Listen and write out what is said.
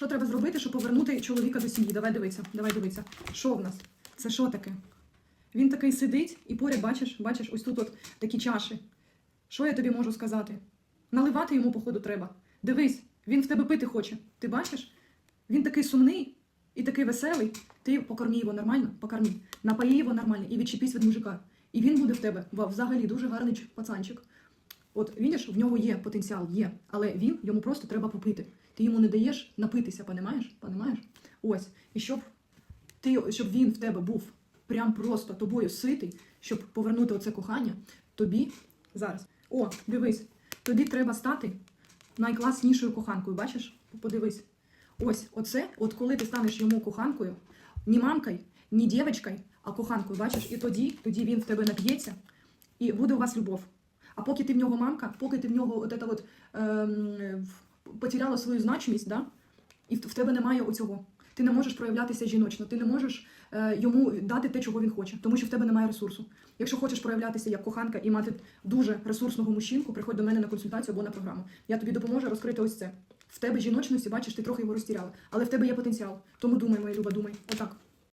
Що треба зробити, щоб повернути чоловіка до сім'ї? Давай дивитися, давай дивитися. Що в нас? Це що таке? Він такий сидить і поряд, бачиш, бачиш, ось тут от такі чаші. Що я тобі можу сказати? Наливати йому, походу, треба. Дивись, він в тебе пити хоче. Ти бачиш? Він такий сумний і такий веселий. Ти покорми його нормально, покорми. Напої його нормально і відчепись від мужика. І він буде в тебе взагалі дуже гарний пацанчик. От видиш, в нього є потенціал, є, але він йому просто треба попити. Ти йому не даєш напитися, понімаєш? Понімаєш? Ось. І щоб ти, щоб він в тебе був прям просто тобою ситий, щоб повернути оце кохання, тобі зараз. О, дивись, тобі треба стати найкласнішою коханкою. Бачиш? Подивись. Ось, оце, от коли ти станеш йому коханкою, ні мамкою, ні дівчинкою, а коханкою, бачиш, і тоді, тоді він в тебе нап'ється, і буде у вас любов. А поки ти в нього мамка, поки ти в нього от, от, ем, потеряла свою значимість, да? і в тебе немає оцього. Ти не можеш проявлятися жіночно, ти не можеш е, йому дати те, чого він хоче, тому що в тебе немає ресурсу. Якщо хочеш проявлятися як коханка і мати дуже ресурсного мужчинку, приходь до мене на консультацію або на програму. Я тобі допоможу розкрити ось це. В тебе жіночності, бачиш, ти трохи його розтіряла, але в тебе є потенціал. Тому думай, моя люба, думай. Отак.